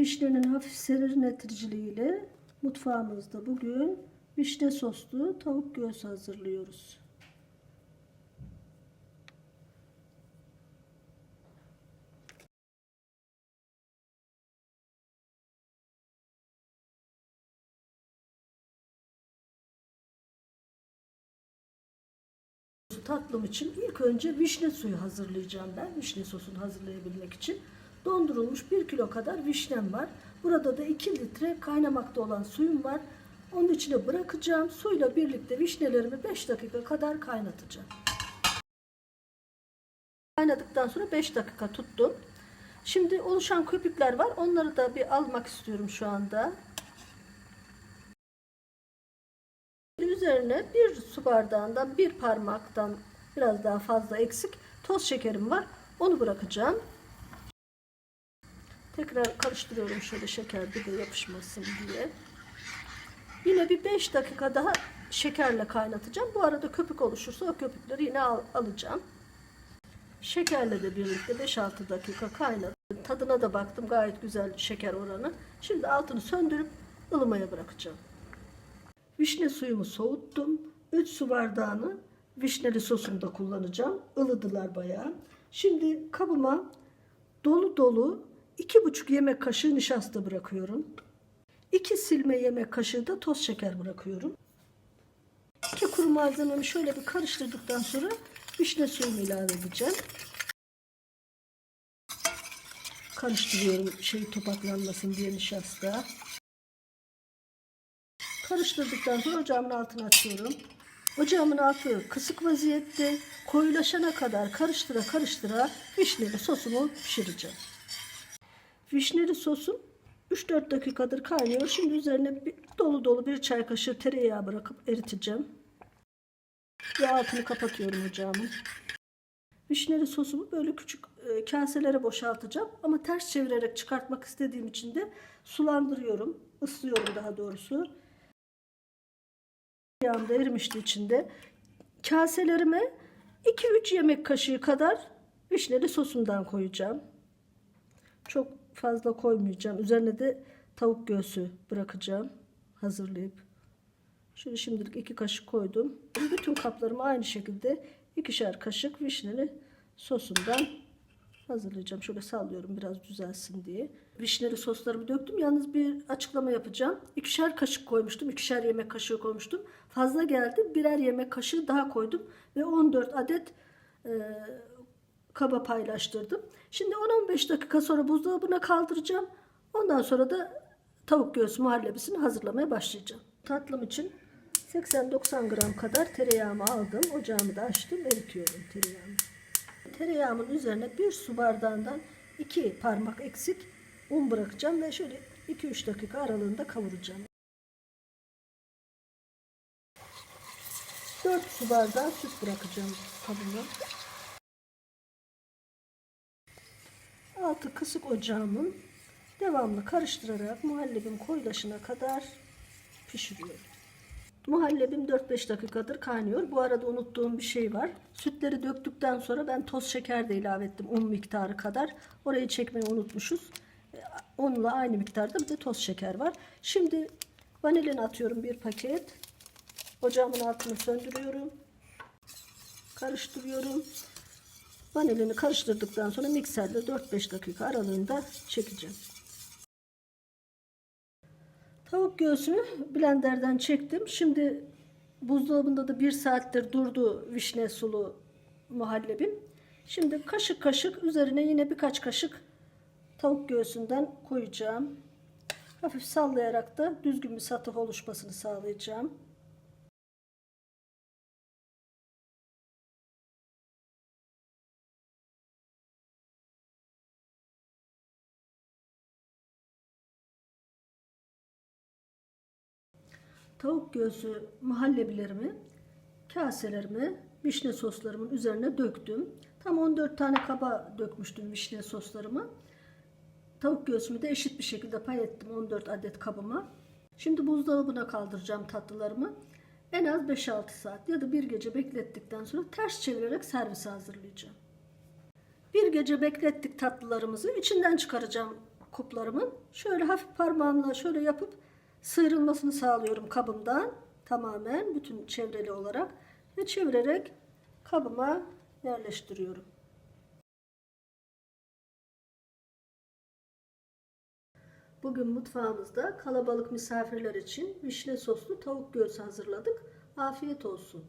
Vişnenin hafif serinleticiliğiyle mutfağımızda bugün vişne soslu tavuk göğsü hazırlıyoruz. Tatlım için ilk önce vişne suyu hazırlayacağım ben. Vişne sosunu hazırlayabilmek için. Dondurulmuş 1 kilo kadar vişnem var. Burada da 2 litre kaynamakta olan suyum var. Onun içine bırakacağım. Suyla birlikte vişnelerimi 5 dakika kadar kaynatacağım. Kaynadıktan sonra 5 dakika tuttum. Şimdi oluşan köpükler var. Onları da bir almak istiyorum şu anda. Üzerine bir su bardağından bir parmaktan biraz daha fazla eksik toz şekerim var. Onu bırakacağım. Tekrar karıştırıyorum şöyle şeker bir de yapışmasın diye. Yine bir 5 dakika daha şekerle kaynatacağım. Bu arada köpük oluşursa o köpükleri yine al, alacağım. Şekerle de birlikte 5-6 dakika kaynadı. Tadına da baktım gayet güzel şeker oranı. Şimdi altını söndürüp ılımaya bırakacağım. Vişne suyumu soğuttum. 3 su bardağını vişneli sosumda kullanacağım. Ilıdılar bayağı. Şimdi kabıma dolu dolu 2,5 yemek kaşığı nişasta bırakıyorum. 2 silme yemek kaşığı da toz şeker bırakıyorum. İki kuru malzememi şöyle bir karıştırdıktan sonra vişne suyumu ilave edeceğim. Karıştırıyorum şey topaklanmasın diye nişasta. Karıştırdıktan sonra ocağımın altını açıyorum. Ocağımın altı kısık vaziyette koyulaşana kadar karıştıra karıştıra vişneli sosumu pişireceğim. Vişneli sosum 3-4 dakikadır kaynıyor. Şimdi üzerine bir, dolu dolu bir çay kaşığı tereyağı bırakıp eriteceğim. Ve altını kapatıyorum ocağımın. Vişneli sosumu böyle küçük e, kaselere boşaltacağım. Ama ters çevirerek çıkartmak istediğim için de sulandırıyorum. Islıyorum daha doğrusu. Yağım da erimişti içinde. Kaselerime 2-3 yemek kaşığı kadar vişneli sosumdan koyacağım. Çok fazla koymayacağım. Üzerine de tavuk göğsü bırakacağım. Hazırlayıp. Şöyle şimdilik 2 kaşık koydum. Bütün kaplarımı aynı şekilde ikişer kaşık vişneli sosumdan hazırlayacağım. Şöyle sallıyorum biraz düzelsin diye. Vişneli soslarımı döktüm. Yalnız bir açıklama yapacağım. İkişer kaşık koymuştum. ikişer yemek kaşığı koymuştum. Fazla geldi. Birer yemek kaşığı daha koydum. Ve 14 adet e, kaba paylaştırdım. Şimdi 10-15 dakika sonra buzdolabına kaldıracağım. Ondan sonra da tavuk göğsü muhallebisini hazırlamaya başlayacağım. Tatlım için 80-90 gram kadar tereyağımı aldım. Ocağımı da açtım. Eritiyorum tereyağımı. Tereyağımın üzerine bir su bardağından iki parmak eksik un bırakacağım ve şöyle 2-3 dakika aralığında kavuracağım. 4 su bardağı süt bırakacağım kabıma. Altı kısık ocağımın devamlı karıştırarak muhallebim koyulaşına kadar pişiriyorum. Muhallebim 4-5 dakikadır kaynıyor. Bu arada unuttuğum bir şey var. Sütleri döktükten sonra ben toz şeker de ilave ettim. Un miktarı kadar. Orayı çekmeyi unutmuşuz. Unla aynı miktarda bir de toz şeker var. Şimdi vanilin atıyorum bir paket. Ocağımın altını söndürüyorum. Karıştırıyorum. Vanilini karıştırdıktan sonra mikserde 4-5 dakika aralığında çekeceğim. Tavuk göğsünü blenderden çektim. Şimdi buzdolabında da bir saattir durdu vişne sulu muhallebim. Şimdi kaşık kaşık üzerine yine birkaç kaşık tavuk göğsünden koyacağım. Hafif sallayarak da düzgün bir satık oluşmasını sağlayacağım. Tavuk göğsü muhallebilerimi kaselerimi vişne soslarımın üzerine döktüm. Tam 14 tane kaba dökmüştüm vişne soslarımı. Tavuk göğsümü de eşit bir şekilde pay ettim 14 adet kabıma. Şimdi buzdolabına kaldıracağım tatlılarımı. En az 5-6 saat ya da bir gece beklettikten sonra ters çevirerek servise hazırlayacağım. Bir gece beklettik tatlılarımızı. İçinden çıkaracağım kuplarımın şöyle hafif parmağımla şöyle yapıp sıyrılmasını sağlıyorum kabımdan tamamen bütün çevreli olarak ve çevirerek kabıma yerleştiriyorum. Bugün mutfağımızda kalabalık misafirler için vişne soslu tavuk göğsü hazırladık. Afiyet olsun.